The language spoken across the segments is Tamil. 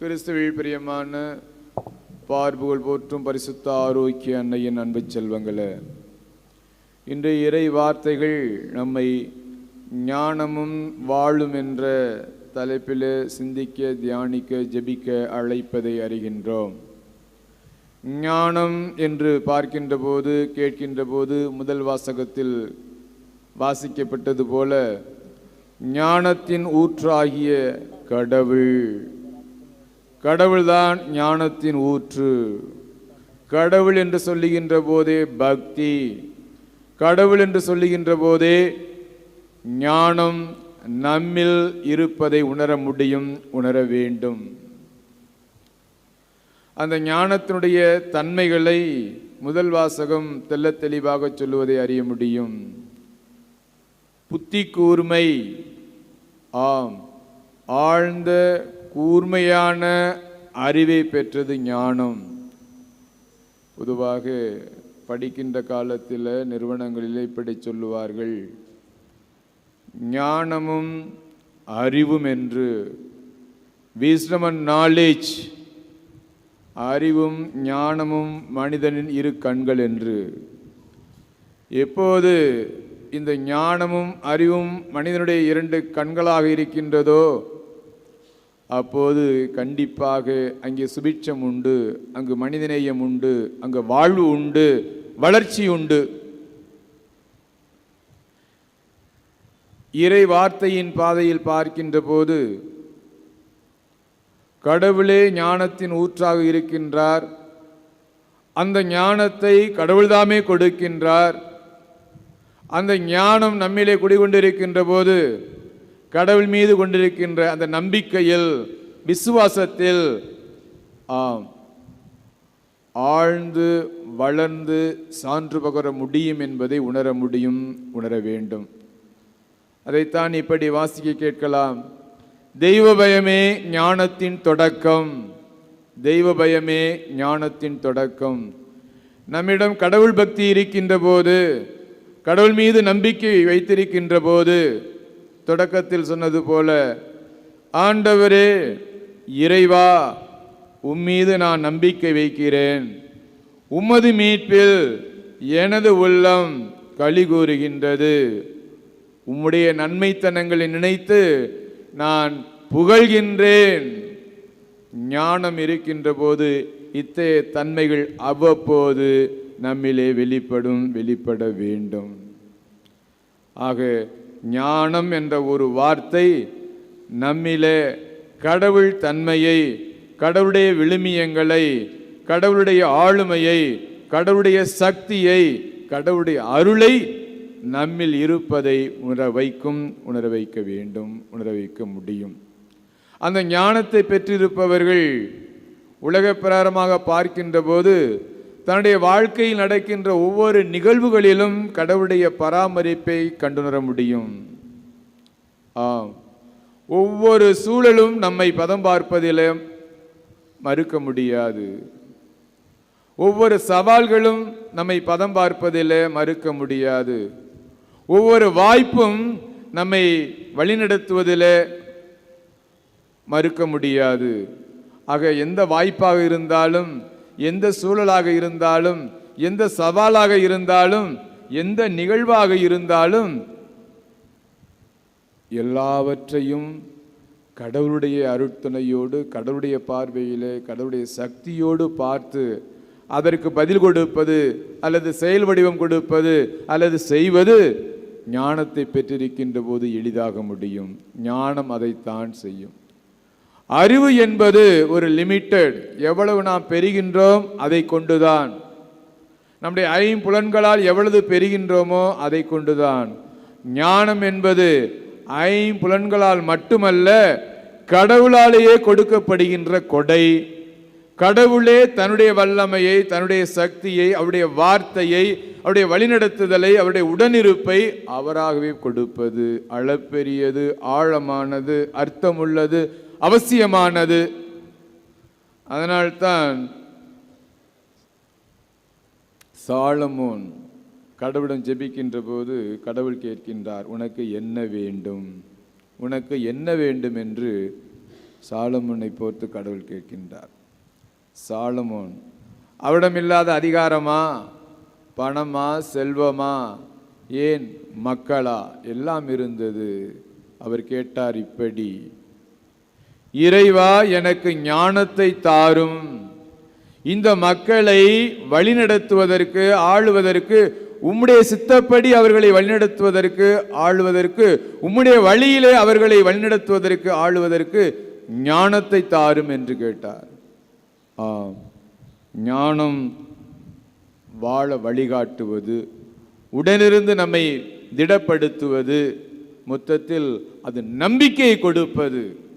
கிறிஸ்துவில் பிரியமான பார்புகள் போற்றும் பரிசுத்த ஆரோக்கிய அன்னையின் அன்பு செல்வங்களே இன்றைய இறை வார்த்தைகள் நம்மை ஞானமும் வாழும் என்ற தலைப்பில் சிந்திக்க தியானிக்க ஜெபிக்க அழைப்பதை அறிகின்றோம். ஞானம் என்று பார்க்கின்ற போது கேட்கின்ற போது முதல் வாசகத்தில் வாசிக்கப்பட்டது போல ஞானத்தின் ஊற்றாகிய கடவுள். கடவுள்தான் ஞானத்தின் ஊற்று. கடவுள் என்று சொல்லுகின்ற போதே பக்தி. கடவுள் என்று சொல்லுகின்ற போதே ஞானம் நம்மில் இருப்பதை உணர முடியும் உணர வேண்டும். அந்த ஞானத்தினுடைய தன்மைகளை முதல் வாசகம் தெள்ளத் தெளிவாக சொல்லுவதை அறிய முடியும். புத்தி கூர்மை ஆம். ஆழ்ந்த கூர்மையான அறிவை பெற்றது ஞானம். பொதுவாக படிக்கின்ற காலத்தில் நிறுவனங்களில் இப்படி சொல்லுவார்கள். ஞானமும் அறிவும் என்று. விஸ்டம் அண்ட் நாலேஜ் அறிவும் ஞானமும் மனிதனின் இரு கண்கள் என்று. எப்போது இந்த ஞானமும் அறிவும் மனிதனுடைய இரண்டு கண்களாக இருக்கின்றதோ அப்போது கண்டிப்பாக அங்கே சுபிட்சம் உண்டு அங்கு மனிதநேயம் உண்டு அங்கு வாழ்வு உண்டு வளர்ச்சி உண்டு. இறை வார்த்தையின் பாதையில் பார்க்கின்ற போது கடவுளே ஞானத்தின் ஊற்றாக இருக்கின்றார். அந்த ஞானத்தை கடவுள்தாமே கொடுக்கின்றார். அந்த ஞானம் நம்மிலே குடிகொண்டிருக்கின்ற போது கடவுள் மீது கொண்டிருக்கின்ற அந்த நம்பிக்கையில் விசுவாசத்தில் ஆம் ஆழ்ந்து வளர்ந்து சான்று பகர முடியும் என்பதை உணர முடியும் உணர வேண்டும். அதைத்தான் இப்படி வாசிக்க கேட்கலாம். தெய்வ பயமே ஞானத்தின் தொடக்கம். தெய்வ பயமே ஞானத்தின் தொடக்கம். நம்மிடம் கடவுள் பக்தி இருக்கின்ற போது கடவுள் மீது நம்பிக்கை வைத்திருக்கின்ற போது தொடக்கத்தில் சொன்னது போல ஆண்டவரே இறைவா உம்மீது நான் நம்பிக்கை வைக்கிறேன். உமது மீட்பில் எனது உள்ளம் களி கூறுகின்றது. உம்முடைய நன்மைத்தனங்களை நினைத்து நான் புகழ்கின்றேன். ஞானம் இருக்கின்ற போது இத்தகைய தன்மைகள் அவ்வப்போது நம்மிலே வெளிப்படும் வெளிப்பட வேண்டும். ஆக ஞானம் என்ற ஒரு வார்த்தை நம்மிலே கடவுள் தன்மையை கடவுளுடைய விழுமியங்களை கடவுளுடைய ஆளுமையை கடவுளுடைய சக்தியை கடவுளுடைய அருளை நம்மில் இருப்பதை உணர வைக்கும் உணர வைக்க வேண்டும் உணர வைக்க முடியும். அந்த ஞானத்தை பெற்றிருப்பவர்கள் உலக பிரகாரமாக பார்க்கின்ற போது தன்னுடைய வாழ்க்கையில் நடக்கின்ற ஒவ்வொரு நிகழ்வுகளிலும் கடவுளுடைய பராமரிப்பை கண்டுணர முடியும். ஆம். ஒவ்வொரு சூழலும் நம்மை பதம் பார்ப்பதில் மறுக்க முடியாது. ஒவ்வொரு சவால்களும் நம்மை பதம் பார்ப்பதில் மறுக்க முடியாது. ஒவ்வொரு வாய்ப்பும் நம்மை வழிநடத்துவதில் மறுக்க முடியாது. ஆக எந்த வாய்ப்பாக இருந்தாலும் எந்த சூழலாக இருந்தாலும் எந்த சவாலாக இருந்தாலும் எந்த நிகழ்வாக இருந்தாலும் எல்லாவற்றையும் கடவுளுடைய அருட்துணையோடு கடவுளுடைய பார்வையிலே கடவுளுடைய சக்தியோடு பார்த்து அதற்கு பதில் கொடுப்பது அல்லது செயல் வடிவம் கொடுப்பது அல்லது செய்வது ஞானத்தை பெற்றிருக்கின்ற போது எளிதாக முடியும். ஞானம் அதைத்தான் செய்யும். அறிவு என்பது ஒரு லிமிட்டெட் எவ்வளவு நாம் பெறுகின்றோம் அதை கொண்டுதான். நம்முடைய ஐம்புலன்களால் எவ்வளவு பெறுகின்றோமோ அதை கொண்டுதான். ஞானம் என்பது ஐம்புலன்களால் மட்டுமல்ல கடவுளாலேயே கொடுக்கப்படுகின்ற கொடை. கடவுளே தன்னுடைய வல்லமையை தன்னுடைய சக்தியை அவருடைய வார்த்தையை அவருடைய வழிநடத்துதலை அவருடைய உடனிருப்பை அவராகவே கொடுப்பது. அளப்பெரியது ஆழமானது அர்த்தமுள்ளது அவசியமானது. அதனால்தான் சாலமோன் கடவுளிடம் ஜெபிக்கின்ற போது கடவுள் கேட்கின்றார் உனக்கு என்ன வேண்டும்? உனக்கு என்ன வேண்டும்? என்று சாலமோனை போர்த்து கடவுள் கேட்கின்றார். சாலமோன் அவரிடம் இல்லாத அதிகாரமா? பணமா? செல்வமா? ஏன் மக்களா? எல்லாம் இருந்தது. அவர் கேட்டார் இப்படி. இறைவா எனக்கு ஞானத்தை தாரும். இந்த மக்களை வழிநடத்துவதற்கு ஆளுவதற்கு உம்முடைய சித்தப்படி அவர்களை வழிநடத்துவதற்கு ஆளுவதற்கு உம்முடைய வழியிலே அவர்களை வழிநடத்துவதற்கு ஆளுவதற்கு ஞானத்தை தாரும் என்று கேட்டார். ஆம். ஞானம் வாழ வழிகாட்டுவது உடனிருந்து நம்மை திடப்படுத்துவது மொத்தத்தில் அது நம்பிக்கையை கொடுப்பது.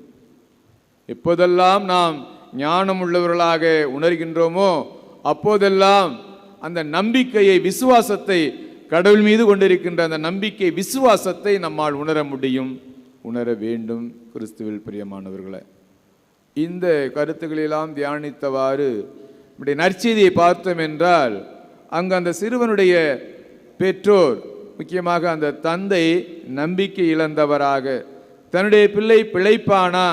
எப்போதெல்லாம் நாம் ஞானம் உள்ளவர்களாக உணர்கின்றோமோ அப்போதெல்லாம் அந்த நம்பிக்கையை விசுவாசத்தை கடவுள் மீது கொண்டிருக்கின்ற அந்த நம்பிக்கை விசுவாசத்தை நம்மால் உணர முடியும். உணர வேண்டும் கிறிஸ்துவில் பிரியமானவர்களை. இந்த கருத்துக்களெல்லாம் தியானித்தவாறு இப்படி நற்செய்தியை பார்த்தோம் என்றால் அங்கு அந்த சிறுவனுடைய பெற்றோர் முக்கியமாக அந்த தந்தை நம்பிக்கை இழந்தவராக தன்னுடைய பிள்ளை பிழைப்பானா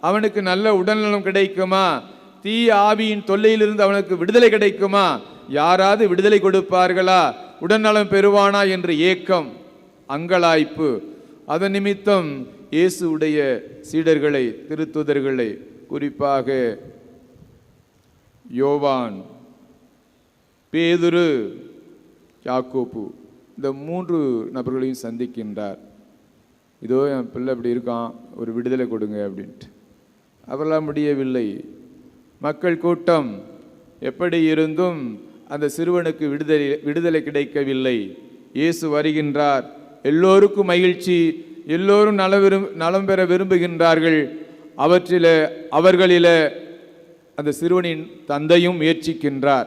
அவனுக்கு நல்ல உடல்நலம் கிடைக்குமா? தீய ஆவியின் தொல்லையிலிருந்து அவனுக்கு விடுதலை கிடைக்குமா? யாராவது விடுதலை கொடுப்பார்களா? உடல்நலம் பெறுவானா என்று ஏக்கம் அங்கலாய்ப்பு. அதன் நிமித்தம் இயேசுடைய சீடர்களை திருத்துதர்களை குறிப்பாக யோவான் பேதுரு யாக்கோப்பு இந்த மூன்று நபர்களையும் சந்திக்கின்றார். இதோ என் பிள்ளை இப்படி இருக்கான் ஒரு விடுதலை கொடுங்க அப்படின்ட்டு. அவரெல்லாம் முடியவில்லை. மக்கள் கூட்டம் எப்படி இருந்தும் அந்த சிறுவனுக்கு விடுதலை விடுதலை கிடைக்கவில்லை. இயேசு வருகின்றார். எல்லோருக்கும் மகிழ்ச்சி. எல்லோரும் நல விரும் நலம் பெற விரும்புகின்றார்கள். அவற்றில அவர்களில அந்த சிறுவனின் தந்தையும் முயற்சிக்கின்றார்.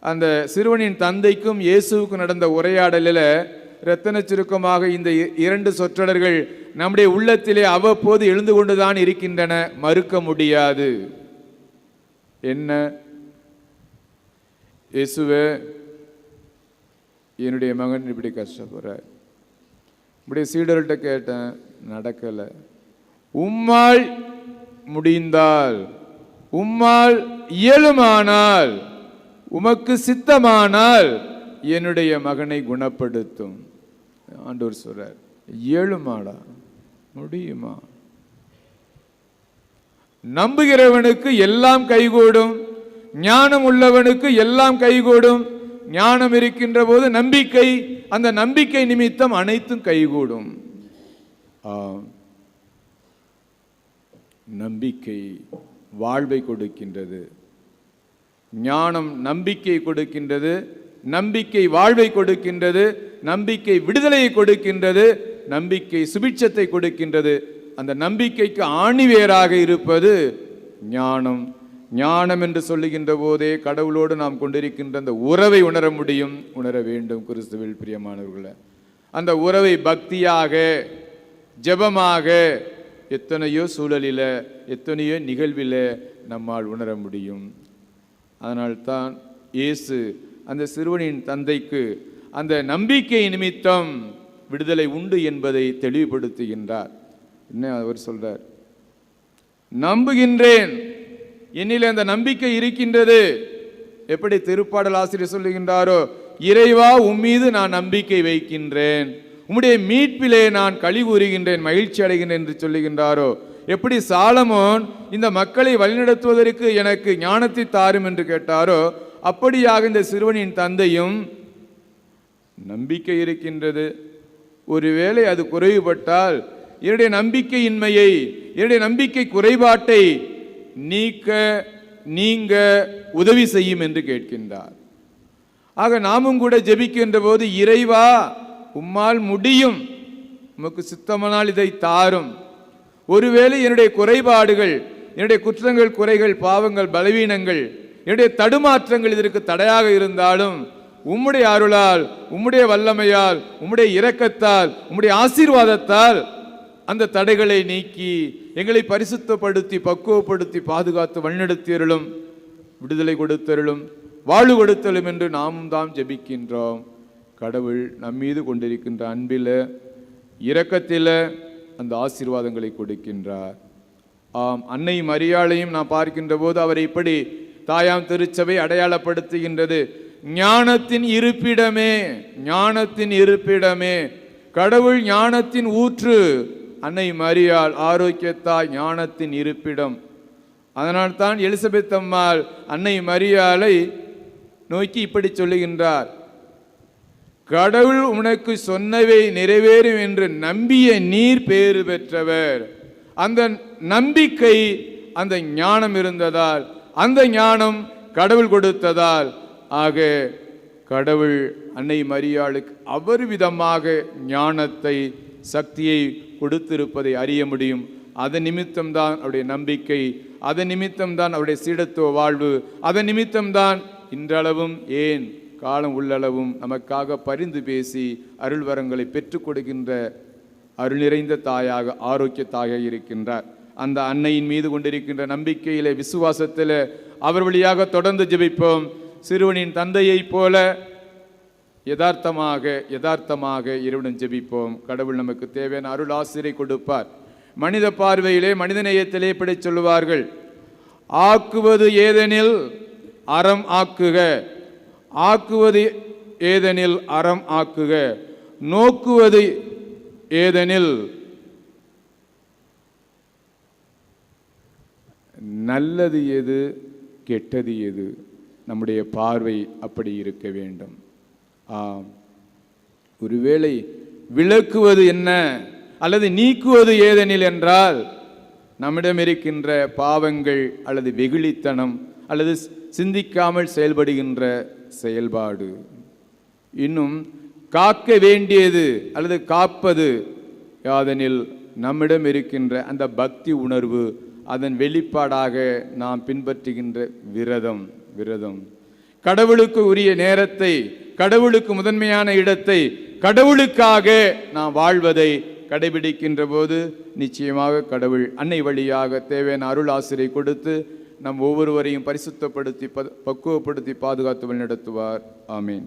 அந்த சிறுவனின் தந்தைக்கும் இயேசுவுக்கும் நடந்த உரையாடலில் இரத்தன சுருக்கமாக இந்த இ- இரண்டு சொற்றொடர்கள் நம்முடைய உள்ளத்திலே அவ்வப்போது எழுந்து கொண்டுதான் இருக்கின்றன. மறுக்க முடியாது. என்ன? இயேசுவே என்னுடைய மகன் இப்படி கஷ்டப்படுறார். இப்படி சீடர்கிட்ட கேட்டேன் நடக்கலை. உம்மால் முடிந்தால் உம்மால் இயலுமானால் உமக்கு சித்தமானால் என்னுடைய மகனை குணப்படுத்தும். ஆண்டவர் ஏழு மாடா முடியுமா? நம்புகிறவனுக்கு எல்லாம் கைகூடும் ஞானம் உள்ளவனுக்கு எல்லாம் கைகூடும் ஞானம் இருக்கின்ற போது நம்பிக்கை அந்த நம்பிக்கை நிமித்தம் அனைத்தும் கைகூடும். நம்பிக்கை வாழ்வை கொடுக்கின்றது. ஞானம் நம்பிக்கை கொடுக்கின்றது. நம்பிக்கை வாழ்வை கொடுக்கின்றது நம்பிக்கை விடுதலையை கொடுக்கின்றது நம்பிக்கை சுபிட்சத்தை கொடுக்கின்றது. அந்த நம்பிக்கைக்கு ஆணிவேராக இருப்பது ஞானம். ஞானம் என்று சொல்லுகின்ற போதே கடவுளோடு நாம் கொண்டிருக்கின்ற அந்த உறவை உணர முடியும் உணர வேண்டும் கிறிஸ்துவில் பிரியமானவர்களை. அந்த உறவை பக்தியாக ஜெபமாக எத்தனையோ சூழலில் எத்தனையோ நிகழ்வில் நம்மால் உணர முடியும். அதனால்தான் இயேசு அந்த சிறுவனின் தந்தைக்கு அந்த நம்பிக்கை நிமித்தம் விடுதலை உண்டு என்பதை தெளிவுபடுத்துகின்றார். என்ன அவர் சொல்றார்? நம்புகின்றேன். என்னில் அந்த நம்பிக்கை இருக்கின்றது. எப்படி திருப்பாடல் ஆசிரியர் சொல்லுகின்றாரோ இறைவா உம்மீது நான் நம்பிக்கை வைக்கின்றேன். உம்முடைய மீட்பிலே நான் களி கூறுகின்றேன் மகிழ்ச்சி அடைகின்றேன் என்று சொல்லுகின்றாரோ எப்படி சாலமோன் இந்த மக்களை வழிநடத்துவதற்கு எனக்கு ஞானத்தை தாரும் என்று கேட்டாரோ அப்படியாக இந்த சிறுவனின் தந்தையும் நம்பிக்கை இருக்கின்றது. ஒருவேளை அது குறைவுபட்டால் என்னுடைய நம்பிக்கையின்மையை என்னுடைய நம்பிக்கை குறைபாட்டை நீக்க நீங்க உதவி செய்யும் என்று கேட்கின்றார். ஆக நாமும் கூட ஜெபிக்கின்ற போது இறைவா உம்மால் முடியும். உமக்கு சித்தமானால் இதை தாரும். ஒருவேளை என்னுடைய குறைபாடுகள் என்னுடைய குற்றங்கள் குறைகள் பாவங்கள் பலவீனங்கள் என்னுடைய தடுமாற்றங்கள் இதற்கு தடையாக இருந்தாலும் உம்முடைய அருளால் உம்முடைய வல்லமையால் உம்முடைய இரக்கத்தால் உம்முடைய ஆசீர்வாதத்தால் அந்த தடைகளை நீக்கி எங்களை பரிசுத்தப்படுத்தி பக்குவப்படுத்தி பாதுகாத்து வழிநடத்தியருளும் விடுதலை கொடுத்தருளும் வாழ்வு கொடுத்தலும் என்று நாமும் தாம் ஜெபிக்கின்றோம். கடவுள் நம்மீது கொண்டிருக்கின்ற அன்பில் இரக்கத்தில் அந்த ஆசீர்வாதங்களை கொடுக்கின்றார். ஆம் அன்னை மரியாளையும் நான் பார்க்கின்ற போது அவர் இப்படி தாயாம் திருச்சபை அடையாளப்படுத்துகின்றது. ஞானத்தின் இருப்பிடமே ஞானத்தின் இருப்பிடமே. கடவுள் ஞானத்தின் ஊற்று அன்னை மரியாள் ஆரோக்கியத்தாய் ஞானத்தின் இருப்பிடம். அதனால்தான் எலிசபெத் அம்மாள் அன்னை மரியாளை நோக்கி இப்படி சொல்லுகின்றார். கடவுள் உனக்கு சொன்னவை நிறைவேறும் என்று நம்பிய நீர் பேறு பெற்றவர். அந்த நம்பிக்கை அந்த ஞானம் இருந்ததால் அந்த ஞானம் கடவுள் கொடுத்ததால் ஆக கடவுள் அன்னை மரியாளுக்கு அவர் விதமாக ஞானத்தை சக்தியை கொடுத்திருப்பதை அறிய முடியும். அதன் நிமித்தம்தான் அவருடைய நம்பிக்கை அதன் நிமித்தம்தான் அவருடைய சீடத்துவ வாழ்வு அதன் நிமித்தம்தான் இன்றளவும் ஏன் காலம் உள்ளளவும் நமக்காக பரிந்து பேசி அருள்வரங்களை பெற்றுக் கொடுக்கின்ற அருள் நிறைந்த தாயாக ஆரோக்கிய தாயாக இருக்கின்றார். அந்த அன்னையின் மீது கொண்டிருக்கின்ற நம்பிக்கையிலே விசுவாசத்தில் அவர் வழியாக தொடர்ந்து ஜெபிப்போம். சிறுவனின் தந்தையைப் போல யதார்த்தமாக யதார்த்தமாக இறைவனும் ஜெபிப்போம். கடவுள் நமக்கு தேவையான அருள் ஆசிரியை கொடுப்பார். மனித பார்வையிலே மனிதநேயத்திலே இப்படி சொல்லுவார்கள். ஆக்குவது ஏதெனில் அறம் ஆக்குக. ஆக்குவது ஏதெனில் அறம் ஆக்குக. நோக்குவது ஏதெனில் நல்லது எது கெட்டது எது? நம்முடைய பார்வை அப்படி இருக்க வேண்டும். ஆம். ஒருவேளை விளக்குவது என்ன? அல்லது நீக்குவது ஏதெனில் என்றால் நம்மிடம் இருக்கின்ற பாவங்கள் அல்லது வெகுளித்தனம் அல்லது சிந்திக்காமல் செயல்படுகின்ற செயல்பாடு. இன்னும் காக்க வேண்டியது அல்லது காப்பது யாதெனில் நம்மிடம் இருக்கின்ற அந்த பக்தி உணர்வு அதன் வெளிப்பாடாக நாம் பின்பற்றுகின்ற விரதம் விரதம். கடவுளுக்கு உரிய நேரத்தை கடவுளுக்கு முதன்மையான இடத்தை கடவுளுக்காக நாம் வாழ்வதை கடைபிடிக்கின்ற போது நிச்சயமாக கடவுள் அன்னை வழியாக தேவையான அருள் ஆசிரியை கொடுத்து நம் ஒவ்வொருவரையும் பரிசுத்தப்படுத்தி ப- பக்குவப்படுத்தி பாதுகாத்து வழிநடத்துவார். ஆமீன்.